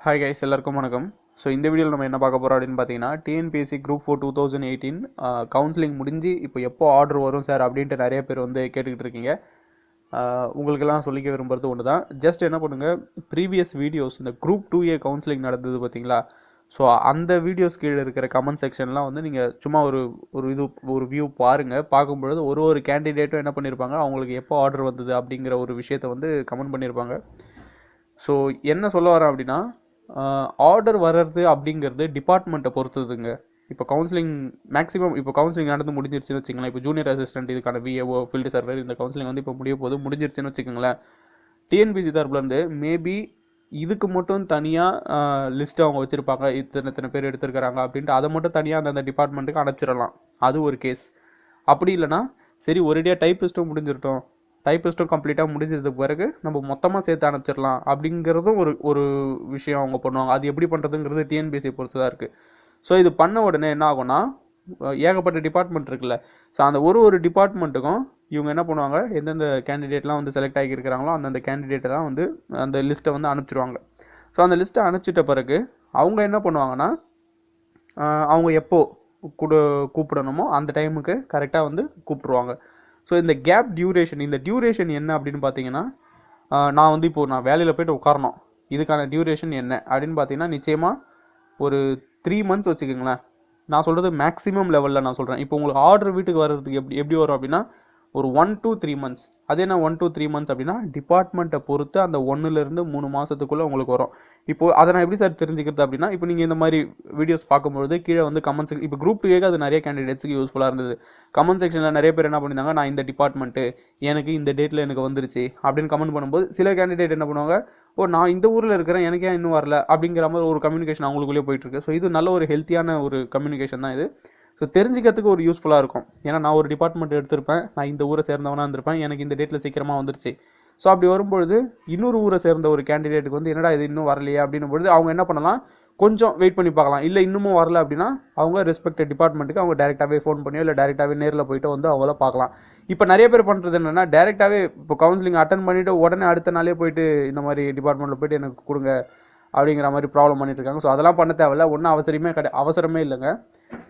Hi guys எல்லாருக்கும் வணக்கம். So இந்த வீடியோவில் நம்ம என்ன பார்க்க போகிறோம் அப்படின்னு பார்த்தீங்கன்னா TNPSC group four two thousand eighteen counselling முடிஞ்சு இப்போ எப்போ ஆர்டர் வரும் சார் அப்படின்ட்டு நிறைய பேர் வந்து கேட்டுக்கிட்டு இருக்கீங்க. உங்களுக்கெல்லாம் சொல்லிக்க விரும்புறது ஒன்று தான் ஜஸ்ட் என்ன பண்ணுங்கள் ப்ரீவியஸ் வீடியோஸ் இந்த குரூப் டூ ஏ கவுன்சிலிங் நடந்தது பார்த்தீங்களா? ஸோ அந்த வீடியோஸ் கீழே இருக்கிற கமெண்ட் செக்ஷன்லாம் வந்து நீங்கள் சும்மா ஒரு ஒரு இது ஒரு வியூ பாருங்கள் பார்க்கும்பொழுது ஒரு ஒரு கேண்டிடேட்டும் என்ன பண்ணியிருப்பாங்க அவங்களுக்கு எப்போ ஆர்டர் வந்தது அப்படிங்கிற ஒரு விஷயத்தை வந்து கமெண்ட் பண்ணியிருப்பாங்க ஸோ என்ன சொல்ல வரேன் அப்படின்னா ஆர்டர் வர்றது அப்படிங்கிறது டிபார்ட்மெண்ட்டை பொறுத்ததுங்க. இப்போ கவுன்சிலிங் மேக்ஸிமம் இப்போ கவுன்சிலிங் நடந்து முடிஞ்சிருச்சுன்னு வச்சுங்களேன் இப்போ ஜூனியர் அசிஸ்டன்ட் இதுக்கான விஏஓ ஃபீல்டு சர்வர் இந்த கவுன்சிலிங் வந்து இப்போ முடிய போது முடிஞ்சிருச்சுன்னு வச்சுக்கோங்களேன். டிஎன்பிசி தரப்புலேருந்து மேபி இதுக்கு மட்டும் தனியாக லிஸ்ட்டு அவங்க வச்சுருப்பாங்க. இத்தனை இத்தனை பேர் எடுத்திருக்கிறாங்க அப்படின்ட்டு அதை மட்டும் தனியாக அந்தந்த டிபார்ட்மெண்ட்டுக்கு அனுப்பிச்சிடலாம். அது ஒரு கேஸ் அப்படி இல்லைன்னா சரி ஒரேடியாக டைப்பிஸ்ட்டும் முடிஞ்சிருட்டோம். டைப்பிஸ்ட்டும் கம்ப்ளீட்டாக முடிஞ்சதுக்கு பிறகு நம்ம மொத்தமாக சேர்த்து அனுப்பிச்சிடலாம். அப்படிங்கிறதும் ஒரு ஒரு விஷயம் அவங்க பண்ணுவாங்க. அது எப்படி பண்ணுறதுங்கிறது டிஎன்பிஎஸ்சி பொறுத்து தான் இருக்குது ஸோ இது பண்ண உடனே என்ன ஆகும்னா ஏகப்பட்ட டிபார்ட்மெண்ட் இருக்குல்ல. ஸோ அந்த ஒரு ஒரு டிபார்ட்மெண்ட்டுக்கும் இவங்க என்ன பண்ணுவாங்க? எந்தெந்த கேண்டிடேட்லாம் வந்து செலக்ட் ஆகியிருக்கிறாங்களோ அந்தந்த கேண்டிடேட்டை தான் வந்து அந்த லிஸ்ட்டை வந்து அனுப்பிச்சிடுவாங்க ஸோ அந்த லிஸ்ட்டை அனுப்பிச்சிட்ட பிறகு அவங்க என்ன பண்ணுவாங்கன்னா அவங்க எப்போது கூப்பிடணுமோ அந்த டைமுக்கு கரெக்டாக வந்து கூப்பிட்ருவாங்க ஸோ இந்த கேப் டியூரேஷன் இந்த டியூரேஷன் என்ன அப்படின்னு பார்த்தீங்கன்னா நான் வந்து இப்போது நான் வேலையில் போயிட்டு உட்காரணும். இதுக்கான டியூரேஷன் என்ன? அப்படின்னு பார்த்தீங்கன்னா நிச்சயமாக ஒரு த்ரீ மந்த்ஸ் வச்சுக்கோங்களேன். நான் சொல்கிறது மேக்ஸிமம் லெவலில் நான் சொல்கிறேன் இப்போ உங்களுக்கு ஆர்டர் வீட்டுக்கு வர்றதுக்கு எப்படி எப்படி வரும் அப்படின்னா ஒரு ஒன் டூ த்ரீ மந்த்ஸ் அதே என்ன ஒன் டூ த்ரீ மந்த்ஸ் அப்படின்னா டிபார்ட்மெண்ட்டை பொறுத்து அந்த ஒன்றுலேருந்து மூணு மாதத்துக்குள்ளே உங்களுக்கு வரும். இப்போ அதை நான் எப்படி சார் தெரிஞ்சுக்கிறது அப்படின்னா இப்போ நீங்கள் இந்த மாதிரி வீடியோஸ் பார்க்கும்பொழுது கீழே வந்து கமெண்ட்ஸ் இப்போ குரூப் டூஏக்கு அது நிறைய கேண்டிடேட்ஸ்க்கு யூஸ்ஃபுல்லாக இருந்தது. கமெண்ட் செக்ஷனில் நிறைய பேர் என்ன பண்ணியிருந்தாங்க நான் இந்த டிபார்ட்மெண்ட்டு எனக்கு இந்த டேட்டில் எனக்கு வந்துருச்சு அப்படின்னு கமெண்ட் பண்ணும்போது சில கேண்டிடேட் என்ன பண்ணுவாங்க ஓ நான் இந்த ஊரில் இருக்கிறேன் எனக்கு ஏன் இன்னும் வரல? அப்படிங்கிற மாதிரி ஒரு கம்யூனிகேஷன் அவங்களுக்குள்ளே போயிட்டுருக்கு ஸோ இது நல்ல ஒரு ஹெல்த்தியான ஒரு கம்யூனிகேஷன் தான் இது. ஸோ தெரிஞ்சுக்கிறதுக்கு ஒரு யூஸ்ஃபுல்லாக இருக்கும். ஏன்னா நான் ஒரு டிபார்ட்மெண்ட் எடுத்திருப்பேன். நான் இந்த ஊரை சேர்ந்தவனாக இருந்திருப்பேன். எனக்கு இந்த டேட்டில் சீக்கிரமாக வந்துருச்சு. ஸோ அப்படி வரும்பொழுது இன்னொரு ஊரை சேர்ந்த ஒரு கேண்டிடேட்டுக்கு வந்து என்னடா இது இன்னும் வரலையே? அப்படின்னும் பொழுது அவங்க என்ன பண்ணலாம்? கொஞ்சம் வெயிட் பண்ணி பார்க்கலாம். இல்லை இன்னமும் வரல அப்படின்னா அவங்க ரெஸ்பெக்டட் டிபார்ட்மெண்ட்டுக்கு அவங்க டேரெக்டாகவே ஃபோன் பண்ணியோ இல்லை டேரெக்டாகவே நேரில் போயிட்டு வந்து அவங்கள பார்க்கலாம். இப்போ நிறைய பேர் பண்ணுறது என்னென்னா டேரெக்டாகவே இப்போ கவுன்சிலிங் அட்டன் பண்ணிவிட்டு உடனே அடுத்த நாளே போயிட்டு இந்த மாதிரி டிபார்ட்மெண்ட்டில் போயிட்டு எனக்கு கொடுங்க அப்படிங்கிற மாதிரி ப்ராப்ளம் பண்ணிட்டு இருக்காங்க. ஸோ அதெல்லாம் பண்ண தேவையில்ல. ஒன்றும் அவசரமே கிடையாது அவசரமே இல்லைங்க.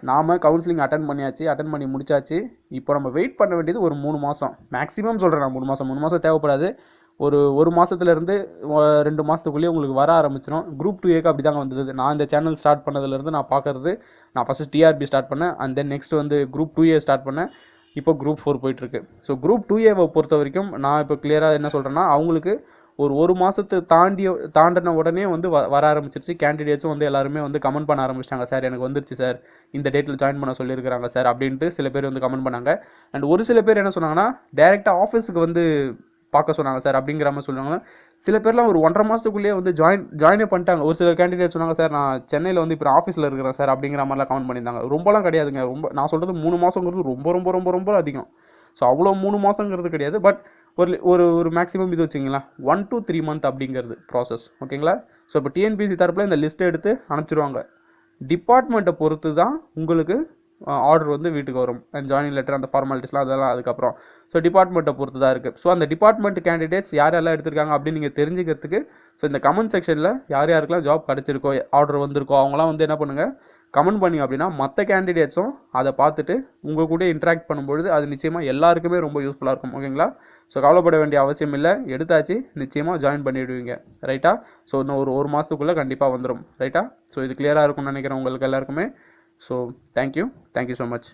நாம் கவுன்சிலிங் அட்டன் பண்ணியாச்சு அட்டன் பண்ணி முடிச்சாச்சு. இப்போ நம்ம வெயிட் பண்ண வேண்டியது ஒரு மூணு மாதம் மேக்ஸிமம் சொல்கிறேன் நான் மூணு மாதம் மூணு மாதம் தேவைப்படாது. ஒரு ஒரு மாதத்துலேருந்து ரெண்டு மாதத்துக்குள்ளேயே உங்களுக்கு வர ஆரம்பிச்சிடும் குரூப் டூ ஏக்கு அப்படி தாங்க வந்தது. நான் இந்த சேனல் ஸ்டார்ட் பண்ணதுலேருந்து நான் பார்க்குறது நான் ஃபஸ்ட்டு டிஆர்பி ஸ்டார்ட் பண்ணேன் அண்ட் தென் நெக்ஸ்ட் வந்து குரூப் டூ ஏ ஸ்டார்ட் பண்ணேன். இப்போ குரூப் ஃபோர் போயிட்டுருக்கு ஸோ குரூப் டூ ஏவை பொறுத்த வரைக்கும் நான் இப்போ கிளியராக என்ன சொல்கிறேன்னா அவங்களுக்கு ஒரு ஒரு மாதத்தை தாண்டி தாண்டின உடனே வந்து வ வர ஆரம்பிச்சிருச்சு. கேண்டிடேட்ஸும் வந்து எல்லாருமே வந்து கமெண்ட் பண்ண ஆரம்பிச்சிட்டாங்க. சார் எனக்கு வந்துருச்சு சார். இந்த டேட்டில் ஜாயின் பண்ண சொல்லியிருக்கிறாங்க சார் அப்படின்ட்டு சில பேர் வந்து கமெண்ட் பண்ணாங்க. அண்ட் ஒரு சில பேர் என்ன சொன்னாங்கன்னா டேரெக்டாக ஆஃபீஸுக்கு வந்து பார்க்க சொன்னாங்க சார் அப்படிங்கிற மாதிரி சொன்னாங்க சில பேர்லாம் ஒரு ஒன்றரை மாதத்துக்குள்ளேயே வந்து ஜாயின் ஜாயினே பண்ணிட்டாங்க. ஒரு சில கேண்டிடேட் சொன்னாங்க சார் நான் சென்னையில் வந்து இப்போ ஆஃபீஸில் இருக்கிறேன் சார் அப்படிங்கிற மாதிரிலாம் கமெண்ட் பண்ணியிருந்தாங்க. ரொம்பலாம் கிடையாதுங்க. ரொம்ப நான் சொல்கிறது மூணு மாதங்கிறது ரொம்ப ரொம்ப ரொம்ப ரொம்ப அதிகம். ஸோ அவ்வளோ மூணு மாதங்கிறது கிடையாது. பட் ஒரு ஒரு ஒரு மேக்ஸிமம் இது வச்சுங்களேன் ஒன் டூ த்ரீ மந்த் அப்படிங்கிறது ப்ராசஸ் ஓகேங்களா? ஸோ இப்போ டிஎன்பிசி தரப்பில் இந்த லிஸ்ட்டை எடுத்து அனுப்பிச்சிருவாங்க. டிபார்ட்மெண்ட்டை பொறுத்து தான் உங்களுக்கு ஆர்டர் வந்து வீட்டுக்கு வரும். அண்ட் ஜாயினிங் லெட்டர் அந்த ஃபார்மாலிட்டிஸ்லாம் அதெல்லாம் அதுக்கப்புறம். ஸோ டிபார்ட்மெண்ட்டை பொறுத்து தான் இருக்குது ஸோ அந்த டிபார்ட்மெண்ட் கேண்டிடேட்ஸ் யார் யாரெல்லாம் எடுத்திருக்காங்க அப்படின்னு நீங்கள் தெரிஞ்சுக்கிறதுக்கு ஸோ இந்த கமெண்ட் செக்ஷனில் யார் யாருக்கெல்லாம் ஜாப் கிடச்சிருக்கோ ஆர்டர் வந்திருக்கோ அவங்களாம் வந்து என்ன பண்ணுங்கள் கமெண்ட் பண்ணி அப்படின்னா மற்ற கேண்டிடேட்ஸும் அதை பார்த்துட்டு உங்கள் கூட இன்ட்ராக்ட் பண்ணும்பொழுது அது நிச்சயமாக எல்லாருக்குமே ரொம்ப யூஸ்ஃபுல்லாக இருக்கும். ஓகேங்களா ஸோ கவலைப்பட வேண்டிய அவசியம் இல்லை. எடுத்தாச்சு. நிச்சயமாக ஜாயின் பண்ணிவிடுவீங்க ரைட்டா ஸோ இன்னும் ஒரு ஒரு மாதத்துக்குள்ளே கண்டிப்பாக வந்துடும் ரைட்டா ஸோ இது கிளியராக இருக்கும்னு நினைக்கிறேன் உங்களுக்கு எல்லாருக்குமே. So thank you thank you so much